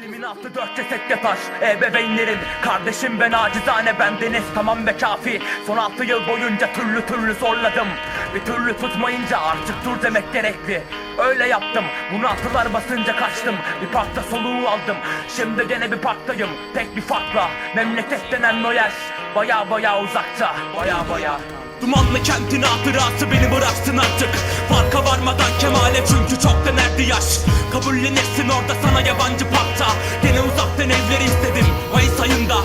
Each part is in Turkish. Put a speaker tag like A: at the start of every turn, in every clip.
A: Elimin altı dört ceset taş Ebeveynlerim Kardeşim ben acizane bendeniz tamam ve kafi. Son altı yıl boyunca türlü türlü zorladım. Bir türlü tutmayınca artık dur demek gerekli. Öyle yaptım bunu atılar basınca kaçtım. Bir parkta soluğu aldım Şimdi gene bir parktayım. Tek bir farkla Memleket denen o yer. Baya baya uzakta Baya baya. Dumanlı kentin hatırası beni bıraksın artık. Farka varmadan kemale çünkü çok denerdi yaş. Kabullenirsin orada sana yabancı parkta Gene uzaktan evleri istedim Mayıs ayında.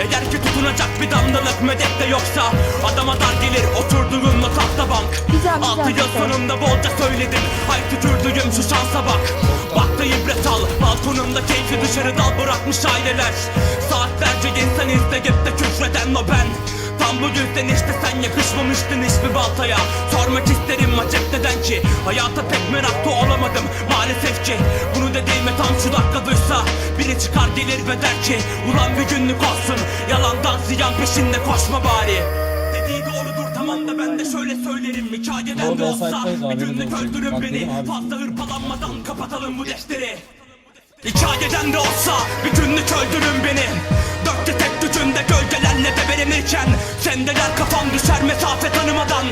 A: Eğer ki tutunacak bir damlalık medet de yoksa Adama dar gelir oturduğunla tahta bank.
B: Güzel, güzel,
A: Altı yıl sonunda bolca söyledim. Ay tükürdüğüm şu şansa bak. Bak da ibret al. Balkonumda keyfi dışarı dal bırakmış aileler. Saatlerce insan izleyip de küfreden o ben Tam bu yüzden işte sen yakışmamıştın hiçbir baltaya. Sormak isterim acep neden ki? Hayata pek meraklı olamadım maalesef ki. Bunu dediğime tam şu dakika duysa Biri çıkar gelir ve der ki Ulan bir günlük olsun Yalandan ziyan peşinde koşma bari. Tamam da ben de şöyle söylerim. Hikayeden de olsa Bir günlük öldürün beni. Fazla hırpalanmadan kapatalım bu defteri. Hikayeden de olsa bir günlük öldürün beni Sendeler kafam düşer mesafe tanımadan.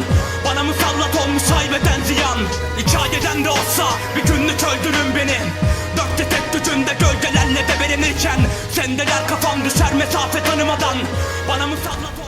A: Bana musallat olmuş haybeden ziyan. Hikayeden de olsa bir günlük öldürün beni. Dörtte tek gücünde gölgelerle bebelenirken Sendeler kafam düşer mesafe tanımadan. Bana musallat